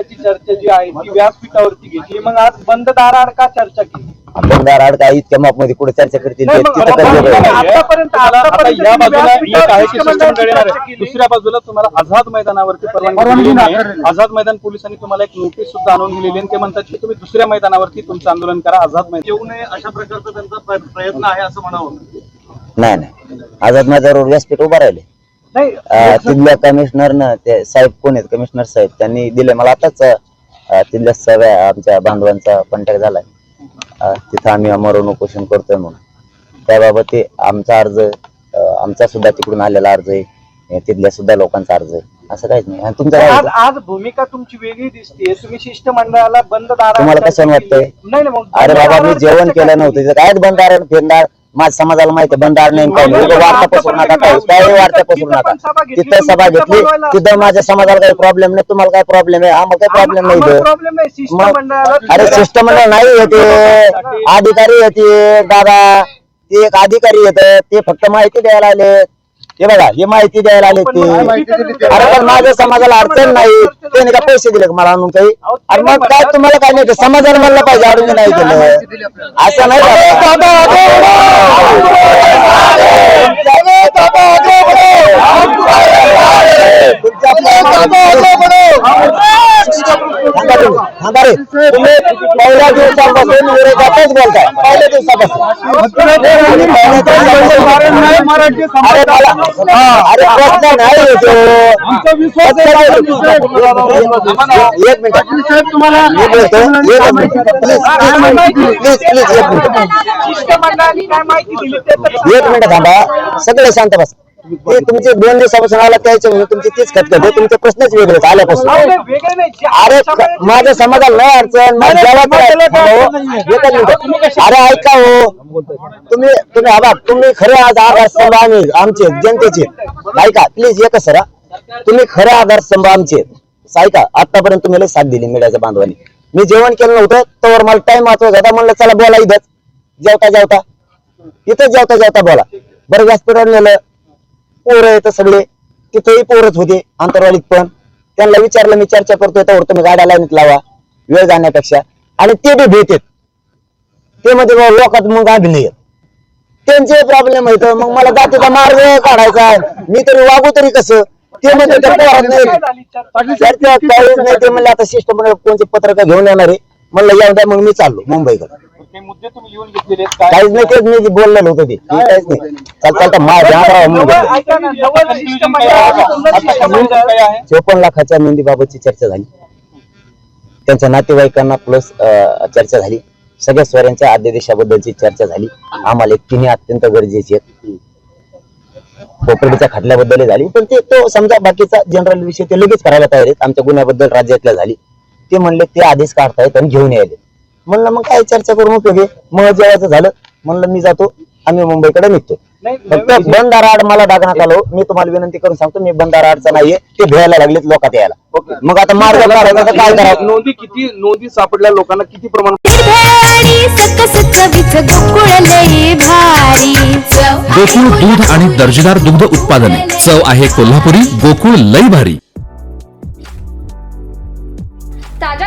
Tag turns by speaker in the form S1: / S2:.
S1: ची चर्चा जी आहे ती व्यासपीठावरती घेतली. मग आज बंद दाराआड का चर्चा केली?
S2: बंगार आड काही इतक्या मापमध्ये कुठे चर्चा करतील? ते तिथं
S1: आतापर्यंत
S3: आता
S1: आतापर्यंत
S3: या बाजूला एक
S1: व्यासपीठावर
S3: आहे की
S1: शिष्टमंडळाची
S3: शिष्टमंडळ येणार
S1: चर्चा
S3: आहे
S1: केली.
S3: दुसऱ्या बाजूला तुम्हाला आझाद मैदानावरती परवानगी दिलेली नाही. आझाद मैदान पोलिसांनी तुम्हाला एक नोटीस सुद्धा आणून दिलेली आहे ते म्हणतात की तुम्ही दुसऱ्या मैदानावरती तुमचं आंदोलन करा आझाद मैदान. येऊ नये अशा प्रकारचा त्यांचा प्र- प्रयत्न आहे असं म्हणावं.
S2: नाही नाही. आझाद मैदानावर व्यासपीठ उभा राहिले. अं, तिथल्या कमिशनरनं ते साहेब कोण आहेत? कमिशनर साहेब. त्यांनी दिले. मला आताच अं, तिथल्या सगळ्या आमच्या बांधवांचा कॉन्टॅक्ट झालाय. अं, तिथं आम्ही अमरण उपोषण करतोय म्हणून. त्याबाबत ते आमचा अर्ज अं, आमचा सुद्धा तिकडून आलेला अर्ज आहे. अं, तिथल्या सुद्धा लोकांचा अर्ज आहे. असं काहीच नाही. आणि तुमचं काय
S1: आज
S2: होतं?
S1: आज भूमिका तुमची वेगळी दिसते तुम्ही शिष्टमंडळाला बंद दाराआड
S2: तुम्हाला कसं वाटतंय?
S1: केली. नाही नाही, मग
S2: अरे
S1: बंद
S2: बाबा मी जेवण केलं नव्हतं? तिथं काय बंदार फेंदार माझ्या समाजाला माहिती बंदार नाही वार्ता पसरू नका काही काही वार्ता पसरू नका. तिथं सभा घेतली तिथं माझ्या समाजाला काही प्रॉब्लेम नाही तुम्हाला काय प्रॉब्लेम आहे आम्हाला काही प्रॉब्लेम नाही इथं. अरे शिष्टमंडळ नाही येते. अधिकारी येते दादा. ते एक अधिकारी येत ते फक्त माहिती द्यायला आले. हे बघा हे माहिती द्यायला आले ते. अरे पण माझ्या समाजाला अडचण नाही. त्याने का पैसे दिले का मला आणून काही? अरे मग काय तुम्हाला काय नाही समाजाला म्हणलं पाहिजे अडून नाही केलं असं नाही झालं. थांबा तुम्ही, थांबा तुम्ही पहिल्या दिवसापासून विरोधातच बोलताय पहिल्या दिवसापासून आणि पहिल्या दिवसापासून अरे मला अरे प्रश्न नाही येतो एक मिनिट तुम्हाला मी बोलतो एक मिनिट प्लीज़ प्लीज़ प्लीज़ एक मिनिट
S1: शिष्टमंडळाने काय माहिती दिली ते तर
S2: एक मिनिट थांबा सगळे शांत बस ते तुमचे दोन दिवसापासून आला त्याच्या म्हणजे तुमची तीच आहे तुमचे प्रश्नच वेगळेच आल्यापासून.
S1: वेगळे जे
S2: अरे माझ्या समाजाला नाही अडचण. हो, अरे ऐका हो. तुम्ही तुम्ही आबा तुम्ही खरे आज आधार स्तंभ आम्ही आमचे जनतेचे ऐका प्लीज एकच सर तुम्ही खरे आधार स्तंभ आमचे ऐका आतापर्यंत तुम्ही लई साथ दिली मीडियाच्या बांधवांनी. मी जेवण केलं नव्हतं तर मला टाइम महत्त्वाचा होता म्हणलं चला बोला इथंच. जेवता जेवता. इथंच जेवता जेवता बोला. बरं व्यासपीठावर नेलं. पोरं येतं सगळे. तिथेही पोरच होते आंतरवालीत पण. त्यांना विचारलं मी चर्चा करतोय तर तुम्ही गाड्या लाईनीत लावा वेळ जाण्यापेक्षा. आणि ते बी भेटेत. ते मध्ये बुवा लोकात मग आधी त्यांचे प्रॉब्लेम आहेत. मग मला जातीचा मार्ग काढायचा आहे. मी तरी वागू तरी कसं? ते म्हणजे चर्चा काहीच नाही ते आता शिष्टमंडळ कोणते पत्रकार घेऊन येणार आहे? म्हणलं येऊ द्या मग मी चाललो मुंबईकडे.
S3: ते मुद्दे तुम्ही लिहून घेतलेले आहेत. काय
S2: काहीच नाही तेच मी बोललेलं होतं ते. ते काहीच नाही. चाल चालता माझ्या हातावर म्हणून
S1: नवल-
S2: घेतलं.
S1: ऐका ना, नवल शिष्टमंडळाचं सुंदर
S3: आता
S1: शिष्टमंडळ
S3: काय आहे?
S2: चोपन्न लाखाच्या चर्चा झाली. त्यांच्या नातेवाईकांना प्लस चर्चा झाली. सगळ्या स्वरांच्या आद्यदेशाबद्दलची चर्चा झाली. आम्हाला एक तिन्ही अत्यंत गरजेची आहेत. कोपरडीच्या खटल्याबद्दल झाली. पण ते तो समजा बाकीचा जनरल विषय ते लगेच करायला तयार आहेत. आमच्या गुन्ह्याबद्दल राज्यातल्या झाली. ते म्हणले ते आदेश काढतायत आणि घेऊन यायले म्हणलं मग काय चर्चा करून उपयोग आहे मग जेवायचं झालं. म्हणलं मी जातो. आम्ही मुंबईकडे निघतो.
S1: नाही,
S2: फक्त बंदाराड मला दाखवण्यात आलो. मी तुम्हाला विनंती करून सांगतो मी बंदाराडचा नाहीये. ते भेटायला लागलेत लोकात यायला. मग आता मार्ग काय करावं?
S3: नोंदी किती नोंदी सापडल्या लोकांना किती प्रमाण
S4: गोकुळ
S5: दूध आणि दर्जेदार दुग्ध उत्पादने. चव आहे कोल्हापुरी गोकुळ लई भारी.
S6: ताज्या